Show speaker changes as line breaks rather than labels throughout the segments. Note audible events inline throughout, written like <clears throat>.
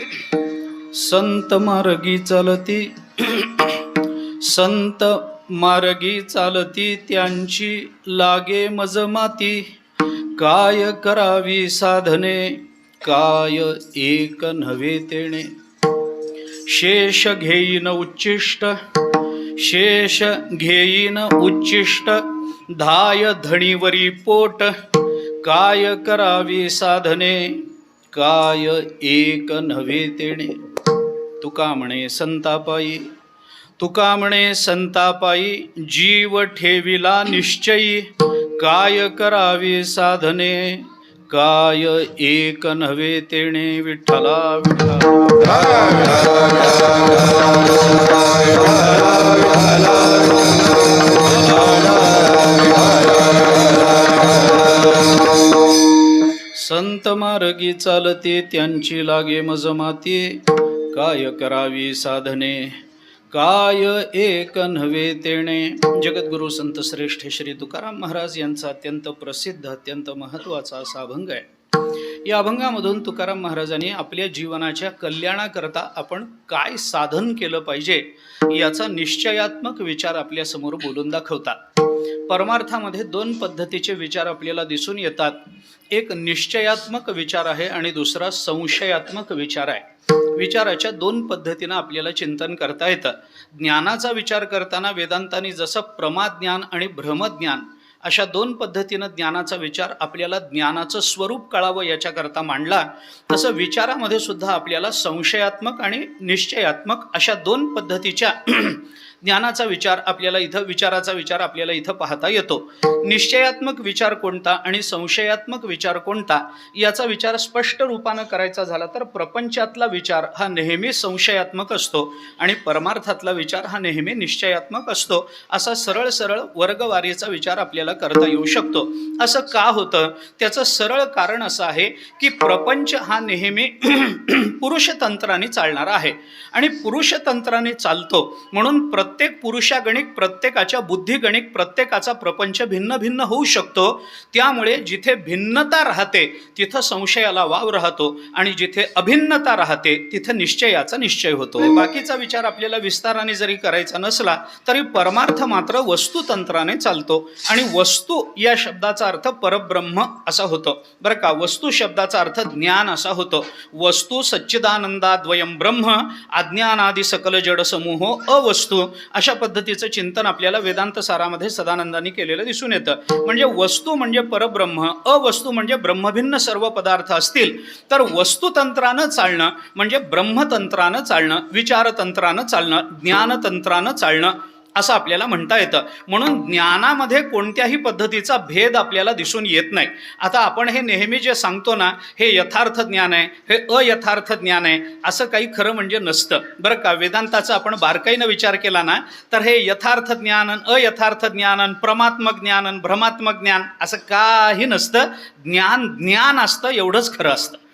संत मार्गी चालती संत मार्गी चालती त्यांची लागे मज माती. काय करावी साधने काय एक नव्हे तेणे. शेष घेईन उच्चिष्ट शेष घेईन उच्चिष्ट धाय धणीवरी पोट. काय करावी साधने काय एक नव्हे तेणे? तुका म्हणे संतापायी तुका म्हणे संतापायी जीव ठेविला निश्चयी. काय करावी साधने? काय एक नव्हे तेणे? विठ्ठला विठ्ठला. संत मार्गी चालते त्यांची लागे मजमाती. काय करावी साधने? काय एक नव्हे तेणे? जगद्गुरु संत श्रेष्ठ श्री तुकाराम महाराज यांचा अत्यंत प्रसिद्ध अत्यंत महत्त्वाचा असा अभंग आहे. या अभंगामधून तुकाराम महाराजांनी आपल्या जीवनाच्या कल्याणाकरता आपण काय साधन केलं पाहिजे याचा निश्चयात्मक विचार आपल्यासमोर बोलून दाखवतात. परमार्थामध्ये दोन पद्धतीचे विचार आपल्याला दिसून येतात. एक निश्चयात्मक विचार आहे आणि दुसरा संशयात्मक विचार आहे. विचाराच्या दोन पद्धतीनं आपल्याला चिंतन करता येतं. ज्ञानाचा विचार करताना वेदांतांनी जसं प्रमाज्ञान आणि भ्रमज्ञान अशा दोन पद्धतीनं ज्ञानाचा विचार आपल्याला ज्ञानाचं स्वरूप कळावं याच्याकरता मांडला तसं विचारामध्ये सुद्धा आपल्याला संशयात्मक आणि निश्चयात्मक अशा दोन पद्धतीच्या ज्ञानाचा विचार आपल्याला इथं विचाराचा विचार आपल्याला इथं पाहता येतो. निश्चयात्मक विचार कोणता आणि संशयात्मक विचार कोणता याचा विचार स्पष्ट रूपानं करायचा झाला तर प्रपंचातला विचार हा नेहमी संशयात्मक असतो आणि परमार्थातला विचार हा नेहमी निश्चयात्मक असतो. असा सरळ सरळ वर्गवारीचा विचार आपल्याला करता येऊ शकतो. असं का होतं? त्याचं सरळ कारण असं आहे की प्रपंच हा नेहमी <clears throat> पुरुषतंत्राने चालणारा आहे. आणि पुरुषतंत्राने चालतो म्हणून प्रत्येक पुरुषागणिक प्रत्येकाच्या बुद्धिगणिक प्रत्येकाचा प्रपंच भिन्न भिन्न होऊ शकतो. त्यामुळे जिथे भिन्नता राहते तिथं संशयाला वाव राहतो आणि जिथे अभिन्नता राहते तिथं निश्चयाचा निश्चय होतो. बाकीचा विचार आपल्याला विस्ताराने जरी करायचा नसला तरी परमार्थ मात्र वस्तुतंत्राने चालतो. आणि वस्तू या शब्दाचा अर्थ परब्रह्म असा होतो. बरं का वस्तू शब्दाचा अर्थ ज्ञान असा होतो. वस्तू सच्चिदानंदाद्वयम ब्रह्म अज्ञानादी सकल जड समूह अवस्तू. अशा पद्धतीचं चिंतन आपल्याला वेदांत सारामध्ये सदानंदांनी केलेलं दिसून येतं. म्हणजे वस्तू म्हणजे परब्रह्म अवस्तू म्हणजे ब्रह्मभिन्न सर्व पदार्थ असतील तर वस्तुतंत्रानं चालणं म्हणजे ब्रह्मतंत्रानं चालणं विचारतंत्रानं चालणं ज्ञानतंत्रानं चालणं असं आपल्याला म्हणता येतं. म्हणून ज्ञानामध्ये कोणत्याही पद्धतीचा भेद आपल्याला दिसून येत नाही. आता आपण हे नेहमी जे सांगतो ना हे यथार्थ ज्ञान आहे हे अयथार्थ ज्ञान आहे असं काही खरं म्हणजे नसतं. बरं का? वेदांताचा आपण बारकाईनं विचार केला ना तर हे यथार्थ ज्ञानन अयथार्थ ज्ञानन प्रमात्मक ज्ञानन भ्रमात्मक ज्ञान असं काही नसतं. ज्ञान ज्ञान असतं एवढंच खरं असतं.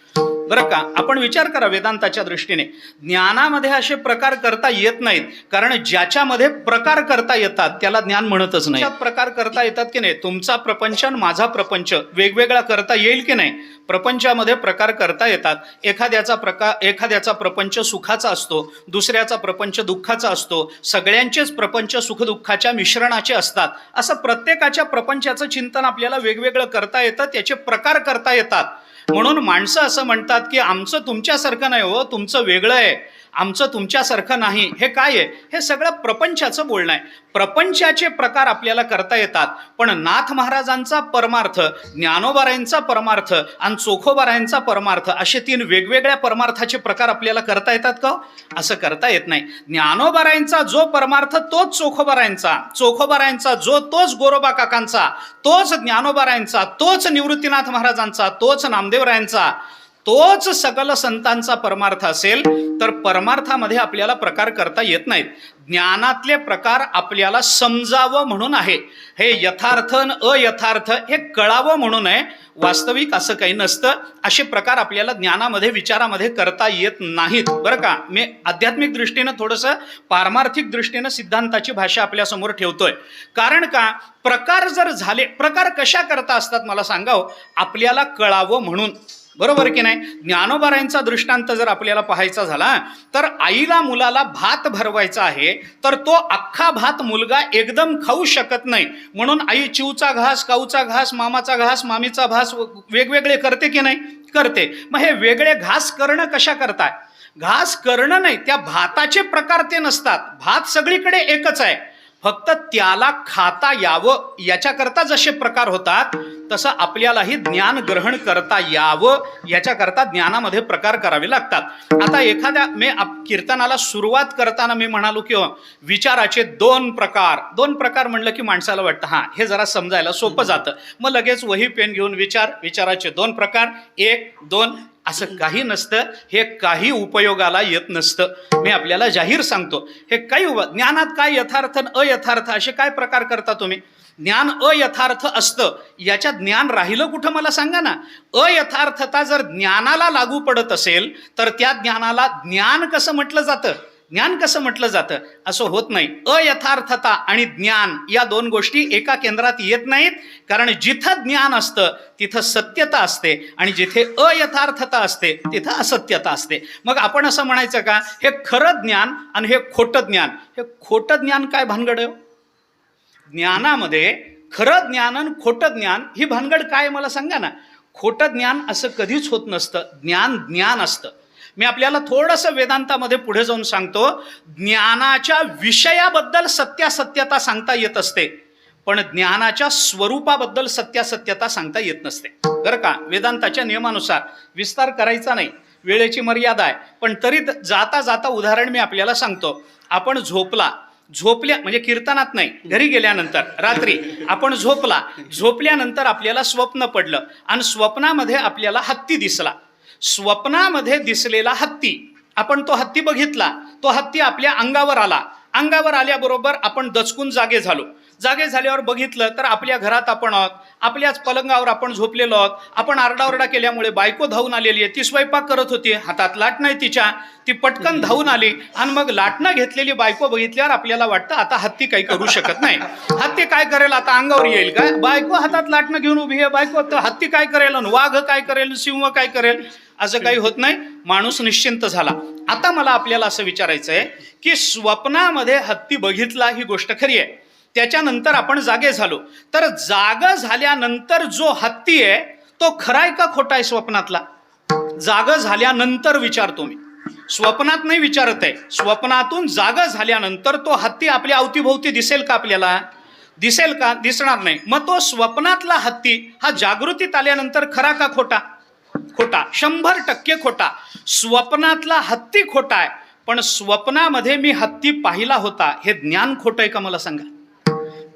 बरं का? आपण विचार करा वेदांताच्या दृष्टीने. ज्ञानामध्ये असे प्रकार करता येत नाहीत. कारण ज्याच्यामध्ये प्रकार करता येतात त्याला ज्ञान म्हणतच नाही. प्रकार करता येतात की नाही? तुमचा प्रपंच आणि माझा प्रपंच वेगवेगळा करता येईल की नाही? प्रपंचामध्ये प्रकार करता येतात. एखाद्याचा प्रकार एखाद्याचा प्रपंच सुखाचा असतो दुसऱ्याचा प्रपंच दुःखाचा असतो सगळ्यांचेच प्रपंच सुखदुःखाच्या मिश्रणाचे असतात. असं प्रत्येकाच्या प्रपंचाचं चिंतन आपल्याला वेगवेगळं करता येतं त्याचे प्रकार करता येतात. हो. म्हणून माणसं असं म्हणतात की आमचं तुमच्यासारखं नाही हो तुमचं वेगळं आहे. आमचं तुमच्यासारखं नाही. हे काय आहे? हे सगळं प्रपंचाचं बोलणं आहे. प्रपंचाचे प्रकार आपल्याला करता येतात. पण नाथ महाराजांचा परमार्थ ज्ञानोबारायांचा परमार्थ आणि चोखोबारायांचा परमार्थ असे तीन वेगवेगळ्या परमार्थाचे प्रकार आपल्याला करता येतात का हो? असं करता येत नाही. ज्ञानोबारायांचा जो परमार्थ तोच चोखोबारायांचा. चोखोबारायांचा जो तोच गोरोबा काकांचा. तोच ज्ञानोबारायांचा. तोच निवृत्तीनाथ महाराजांचा. तोच नामदेवरायांचा. तोच सकल संतांचा परमार्थ असेल तर परमार्थामध्ये आपल्याला प्रकार करता येत नाहीत. ज्ञानातले प्रकार आपल्याला समजावं म्हणून आहे. हे यथार्थ न अयथार्थ हे कळावं म्हणून आहे. वास्तविक असं काही नसतं. असे प्रकार आपल्याला ज्ञानामध्ये विचारामध्ये करता येत नाहीत. बरं का? मी आध्यात्मिक दृष्टीनं थोडंसं पारमार्थिक दृष्टीनं सिद्धांताची भाषा आपल्यासमोर ठेवतोय. कारण का? प्रकार जर झाले प्रकार कशा करता असतात मला सांगावं? आपल्याला कळावं म्हणून. बरोबर की नाही? ज्ञानोबारायांचा दृष्टांत जर आपल्याला पाहायचा झाला तर आईला मुलाला भात भरवायचा आहे तर तो अख्खा भात मुलगा एकदम खाऊ शकत नाही. म्हणून आई चिवचा घास काऊचा घास मामाचा घास मामीचा घास वेगवेगळे करते की नाही? करते. मग हे वेगळे घास करणं कशा करताय? घास करणं नाही त्या भाताचे प्रकार ते नसतात. भात सगळीकडे एकच आहे. फक्त त्याला खाता यावं. याच्याकरता जसे प्रकार होतात तसं आपल्यालाही ज्ञान ग्रहण करता यावं. याच्याकरता ज्ञानामध्ये प्रकार करावे लागतात. आता एखाद्या मी आप- कीर्तनाला सुरुवात करताना मी म्हणालो की हो, विचाराचे दोन प्रकार. दोन प्रकार म्हणलं की माणसाला वाटतं हां हे जरा समजायला सोपं जातं. मग लगेच वही पेन घेऊन विचार. विचाराचे दोन प्रकार. एक दोन असं काही नसतं हे काही उपयोगाला येत नसतं. मी आपल्याला जाहीर सांगतो हे काही ज्ञानात काय यथार्थ अयथार्थ असे काय प्रकार करता तुम्ही? ज्ञान अयथार्थ असतं याच्यात ज्ञान राहिलं कुठं मला सांगा ना? अयथार्थता जर ज्ञानाला लागू पडत असेल तर त्या ज्ञानाला ज्ञान कसं म्हटलं जातं? ज्ञान कसं म्हटलं जातं? असं होत नाही. अयथार्थता आणि ज्ञान या दोन गोष्टी एका केंद्रात येत नाहीत. कारण जिथं ज्ञान असतं तिथं सत्यता असते. आणि जिथे अयथार्थता असते तिथं असत्यता असते. मग आपण असं म्हणायचं का? हे खरं ज्ञान आणि हे खोटं ज्ञान. हे खोटं ज्ञान काय भानगड? ज्ञानामध्ये खरं ज्ञान आणि खोटं ज्ञान ही भानगड काय मला सांगा ना? खोटं ज्ञान असं कधीच होत नसतं. ज्ञान ज्ञान असतं. मी आपल्याला थोडंसं वेदांतामध्ये पुढे जाऊन सांगतो. ज्ञानाच्या विषयाबद्दल सत्यासत्यता सांगता येत असते. पण ज्ञानाच्या स्वरूपाबद्दल सत्यासत्यता सांगता येत नसते. बरं का? वेदांताच्या नियमानुसार विस्तार करायचा नाही. वेळेची मर्यादा आहे. पण तरी जाता जाता उदाहरण मी आपल्याला सांगतो. आपण झोपला. झोपल्या म्हणजे कीर्तनात नाही. घरी गेल्यानंतर रात्री. आपण झोपला. झोपल्यानंतर आपल्याला स्वप्न पडलं. आणि स्वप्नामध्ये आपल्याला हत्ती दिसला. स्वप्नामध्ये दिसलेला हत्ती. आपण तो हत्ती बघितला तो हत्ती आपल्या अंगावर आला. अंगावर आल्याबरोबर आपण दचकून जागे झालो. जागे झाल्यावर बघितलं तर आपल्या घरात आपण आहोत आपल्याच पलंगावर आपण झोपलेलो आहोत आपण आरडाओरडा केल्यामुळे बायको धावून आलेली आहे ती स्वयंपाक करत होती हातात लाट नाही तिच्या ती पटकन धावून आली आणि मग लाटणं घेतलेली बायको बघितल्यावर आपल्याला वाटतं आता हत्ती काही करू शकत नाही. हत्ती काय करेल आता अंगावर येईल काय बायको हातात लाटणं घेऊन उभी आहे बायको तर हत्ती काय करेल? वाघ काय करेल? सिंह काय करेल? असं काही होत नाही. माणूस निश्चिंत झाला. आता मला आपल्याला असं विचारायचं आहे की स्वप्नामध्ये हत्ती बघितला ही गोष्ट खरी आहे. त्याच्यानंतर आपण जागे झालो. तर जाग झाल्यानंतर जो हत्ती आहे तो खराय का खोटा आहे स्वप्नातला? जाग झाल्यानंतर विचारतो मी. स्वप्नात नाही विचारत आहे. स्वप्नातून जाग झाल्यानंतर तो हत्ती आपल्या अवतीभोवती दिसेल का आपल्याला? दिसेल का? दिसणार नाही. मग तो स्वप्नातला हत्ती हा जागृतीत आल्यानंतर खरा का खोटा? खोटा. शंभर टक्के खोटा. स्वप्नातला हत्ती खोटा आहे पण स्वप्नामध्ये मी हत्ती पाहिला होता. हे ज्ञान खोटं आहे का मला सांगा?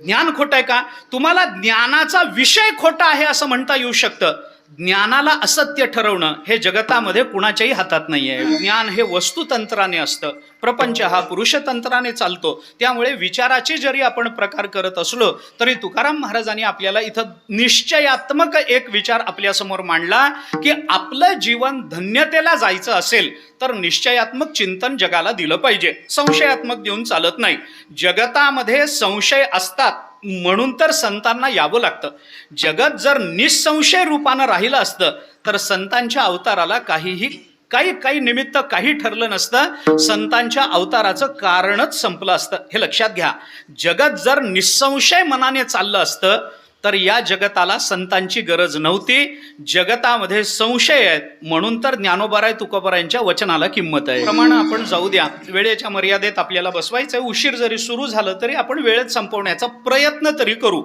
ज्ञान खोटं आहे का? तुम्हाला ज्ञानाचा विषय खोटा आहे असं म्हणता येऊ शकतं. ज्ञानाला असत्य ठरवणं हे जगतामध्ये कुणाच्याही हातात नाही आहे ज्ञान हे वस्तुतंत्राने असतं. प्रपंच हा पुरुषतंत्राने चालतो. त्यामुळे विचाराचे जरी आपण प्रकार करत असलो तरी तुकाराम महाराजांनी आपल्याला इथं निश्चयात्मक एक विचार आपल्यासमोर मांडला की आपलं जीवन धन्यतेला जायचं असेल तर निश्चयात्मक चिंतन जगाला दिलं पाहिजे. संशयात्मक देऊन चालत नाही. जगतामध्ये संशय असतात. म्हणून तर संतांना यावं लागतं. जगत जर निसंशय रूपानं राहिलं असतं तर संतांच्या अवताराला काहीही काही काही निमित्त काही ठरलं नसतं. संतांच्या अवताराचं कारणच संपलं असतं. हे लक्षात घ्या. जगत जर निसंशय मनाने चाललं असतं तर या जगताला संतांची गरज नव्हती. जगतामध्ये संशय आहेत. म्हणून तर ज्ञानोबाराय तुकोबारायांच्या वचनाला किंमत आहे. प्रमाण आपण जाऊ द्या. वेळेच्या मर्यादेत आपल्याला बसवायचं आहे उशीर जरी सुरू झालं तरी आपण वेळेत संपवण्याचा प्रयत्न तरी करू.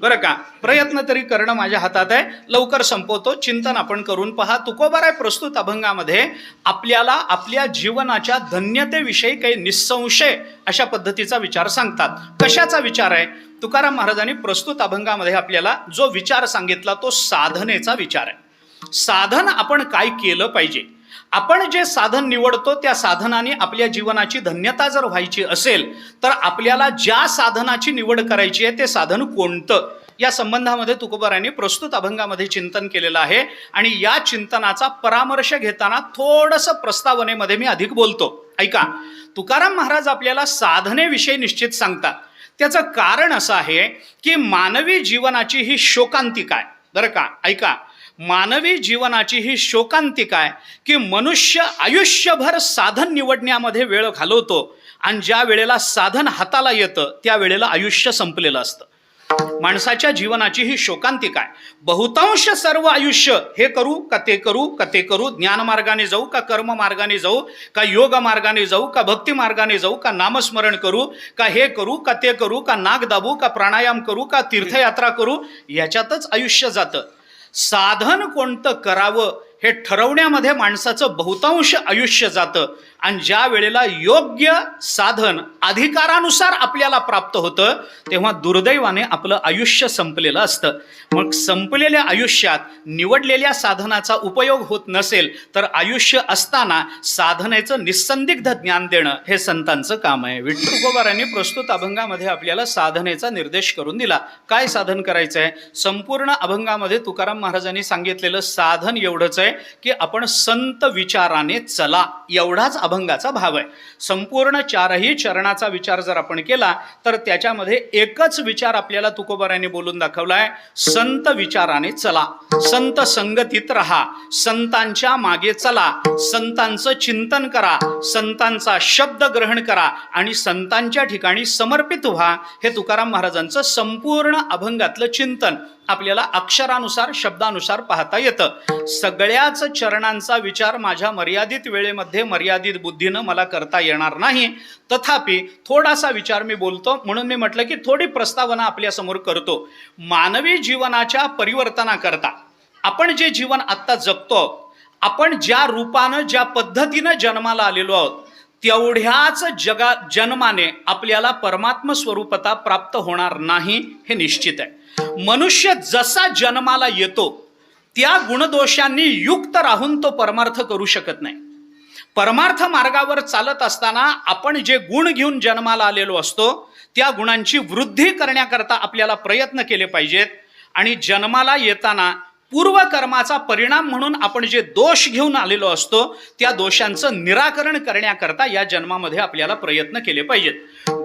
बरं का? प्रयत्न तरी करणं माझ्या हातात आहे. लवकर संपवतो. चिंतन आपण करून पहा. तुकोबाराय प्रस्तुत अभंगामध्ये आपल्याला आपल्या जीवनाच्या धन्यतेविषयी काही निसंशय अशा पद्धतीचा विचार सांगतात. कशाचा विचार आहे? तुकाराम महाराजांनी प्रस्तुत अभंगामध्ये आपल्याला जो विचार सांगितला तो साधनेचा विचार आहे. साधन आपण काय केलं पाहिजे? आपण जे साधन निवडतो त्या साधनाने आपल्या जीवनाची धन्यता जर व्हायची असेल तर आपल्याला ज्या साधनाची निवड करायची आहे ते साधन कोणतं? या संबंधामध्ये तुकोबारांनी प्रस्तुत अभंगामध्ये चिंतन केलेलं आहे आणि या चिंतनाचा परामर्श घेताना थोडंसं प्रस्तावनेमध्ये मी अधिक बोलतो. ऐका तुकाराम महाराज आपल्याला साधनेविषयी निश्चित सांगतात. त्याचं कारण असं आहे की मानवी जीवनाची ही शोकांतिका आहे बरं का? ऐका. मानवी जीवनाची ही शोकांतिका आहे की मनुष्य आयुष्यभर साधन निवडण्यामध्ये वेळ घालवतो आणि ज्या वेळेला साधन हाताला येतं त्या वेळेला आयुष्य संपलेलं असतं. माणसाच्या जीवनाची ही शोकांतिका आहे बहुतांश सर्व आयुष्य हे करू का ते करू का ते करू? ज्ञान मार्गाने जाऊ का कर्म मार्गाने जाऊ? का योग मार्गाने जाऊ? का भक्ती मार्गाने जाऊ? का नामस्मरण करू? का हे करू का ते करू? का नाग दाबू? का प्राणायाम करू? का तीर्थयात्रा करू? याच्यातच आयुष्य जातं. साधन कोणतं करावं? हे ठरवण्यामध्ये माणसाचं बहुतांश आयुष्य जातं. आणि ज्या वेळेला योग्य साधन अधिकारानुसार आपल्याला प्राप्त होतं तेव्हा दुर्दैवाने आपलं आयुष्य संपलेलं असतं. मग संपलेल्या आयुष्यात निवडलेल्या साधनाचा उपयोग होत नसेल तर आयुष्य असताना साधनेचं निस्संदिग्ध ज्ञान देणं हे संतांचं काम आहे. विठ्ठल तुकोबारांनी प्रस्तुत अभंगामध्ये आपल्याला साधनेचा निर्देश करून दिला. काय साधन करायचं आहे संपूर्ण अभंगामध्ये तुकाराम महाराजांनी सांगितलेलं साधन एवढंच आहे. की आपण संत विचाराने चला एवढाच अभंगाचा भाव आहे. संपूर्ण चारही चरणाचा विचार जर आपण केला तर त्याच्यामध्ये एकच विचार आपल्याला तुकोबाराने बोलून दाखवला आहे संत विचाराने चला. संत संगतीत राहा संतांच्या मागे चला संतांचं चिंतन करा संतांचा शब्द ग्रहण करा आणि संतांच्या ठिकाणी समर्पित व्हा हे तुकाराम महाराजांचं संपूर्ण अभंगातलं चिंतन. आपल्याला अक्षरानुसार शब्दानुसार पाहता येतं. सगळ्याच चरणांचा विचार माझ्या मर्यादित वेळेमध्ये मर्यादित बुद्धीनं मला करता येणार नाही. तथापि थोडासा विचार मी बोलतो म्हणून मी म्हटलं की थोडी प्रस्तावना आपल्यासमोर करतो. मानवी जीवनाच्या परिवर्तनाकरता आपण जे जीवन आत्ता जगतो आपण ज्या रूपानं ज्या पद्धतीनं जन्माला आलेलो आहोत तेवढ्याच जगा जन्माने आपल्याला परमात्म स्वरूपता प्राप्त होणार नाही हे निश्चित आहे. मनुष्य जसा जन्माला येतो त्या गुणदोषांनी युक्त राहून तो परमार्थ करू शकत नाही. परमार्थ मार्गावर चालत असताना आपण जे गुण घेऊन जन्माला आलेलो असतो त्या गुणांची वृद्धी करण्याकरता आपल्याला प्रयत्न केले पाहिजेत आणि जन्माला येताना पूर्वकर्माचा परिणाम म्हणून आपण जे दोष घेऊन आलेलो असतो त्या दोषांचं निराकरण करण्याकरता या जन्मामध्ये आपल्याला प्रयत्न केले पाहिजेत.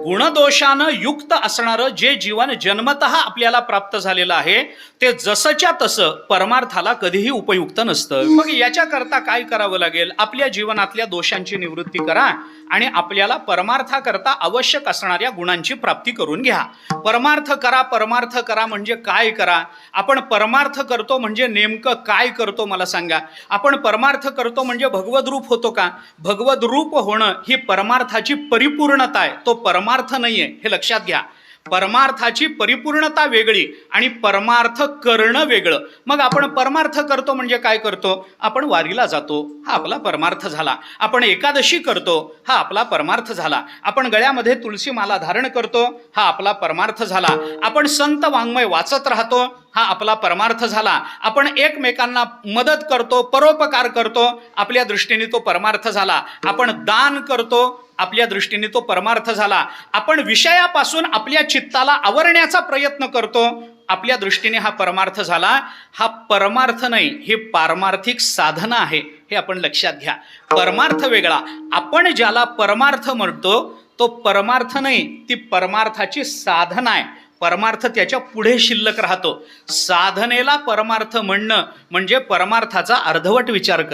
गुणदोषानं युक्त असणारं जे जीवन जन्मत आपल्याला प्राप्त झालेलं आहे ते जसंच्या तसं परमार्थाला कधीही उपयुक्त नसतं. मग याच्याकरता काय करावं लागेल? आपल्या जीवनातल्या दोषांची निवृत्ती करा आणि आपल्याला परमार्थाकरता आवश्यक असणाऱ्या गुणांची प्राप्ती करून घ्या. परमार्थ करा परमार्थ करा म्हणजे काय करा? आपण परमार्थ करतो म्हणजे नेमकं काय करतो मला सांगा. आपण परमार्थ करतो म्हणजे भगवद रूप होतो का? भगवद रूप होणं ही परमार्थाची परिपूर्णता आहे. तो परमार्थ नाहीये हे लक्षात घ्या. परमार्थाची परिपूर्णता वेगळी आणि परमार्थ करणं वेगळं. मग आपण परमार्थ करतो म्हणजे काय करतो? आपण वारीला जातो हा आपला परमार्थ झाला. आपण एकादशी करतो हा आपला परमार्थ झाला. आपण गळ्यामध्ये तुळशी माला धारण करतो हा आपला परमार्थ झाला. आपण संत वाङ्मय वाचत राहतो हा आपला परमार्थ झाला. आपण एकमेकांना मदत करतो परोपकार करतो आपल्या दृष्टीने तो परमार्थ झाला. आपण दान करतो आपल्या दृष्टीने तो परमार्थ झाला. आपण विषयापासून आपल्या चित्ताला आवरण्याचा प्रयत्न करतो. आपल्या दृष्टीने हा परमार्थ झाला. हा परमार्थ नाही हे पारमार्थिक साधना आहे हे आपण लक्षात घ्या. परमार्थ वेगळा. आपण ज्याला परमार्थ म्हणतो तो परमार्थ नाही ती परमार्थाची साधना आहे. परमार्थ त्याच्या पुढे शिल्लक राहतो. साधनेला परमार्थ म्हणणं म्हणजे परमार्थाचा अर्धवट विचार कर